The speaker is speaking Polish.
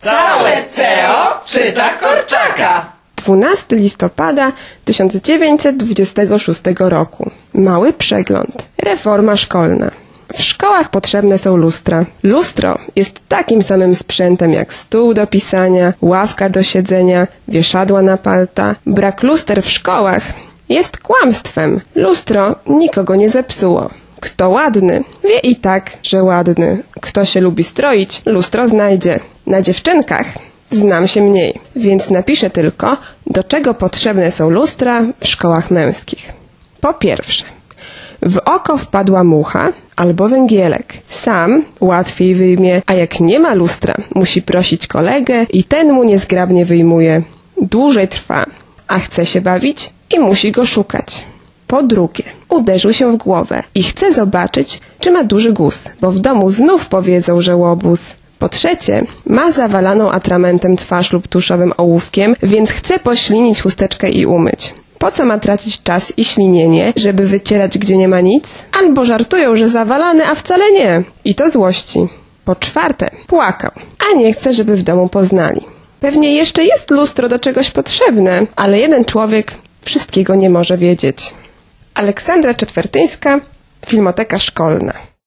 Całe CEO czyta Korczaka. 12 listopada 1926 roku. Mały przegląd. Reforma szkolna. W szkołach potrzebne są lustra. Lustro jest takim samym sprzętem jak stół do pisania, ławka do siedzenia, wieszadła na palta. Brak luster w szkołach jest kłamstwem. Lustro nikogo nie zepsuło. Kto ładny, wie i tak, że ładny. Kto się lubi stroić, lustro znajdzie. Na dziewczynkach znam się mniej, więc napiszę tylko, do czego potrzebne są lustra w szkołach męskich. Po pierwsze, w oko wpadła mucha albo węgielek. Sam łatwiej wyjmie, a jak nie ma lustra, musi prosić kolegę i ten mu niezgrabnie wyjmuje. Dłużej trwa, a chce się bawić i musi go szukać. Po drugie, uderzył się w głowę i chce zobaczyć, czy ma duży guz, bo w domu znów powiedzą, że łobuz. Po trzecie, ma zawalaną atramentem twarz lub tuszowym ołówkiem, więc chce poślinić chusteczkę i umyć. Po co ma tracić czas i ślinienie, żeby wycierać gdzie nie ma nic? Albo żartują, że zawalany, a wcale nie. I to złości. Po czwarte, płakał, a nie chce, żeby w domu poznali. Pewnie jeszcze jest lustro do czegoś potrzebne, ale jeden człowiek wszystkiego nie może wiedzieć. Aleksandra Czetwertyńska, Filmoteka Szkolna.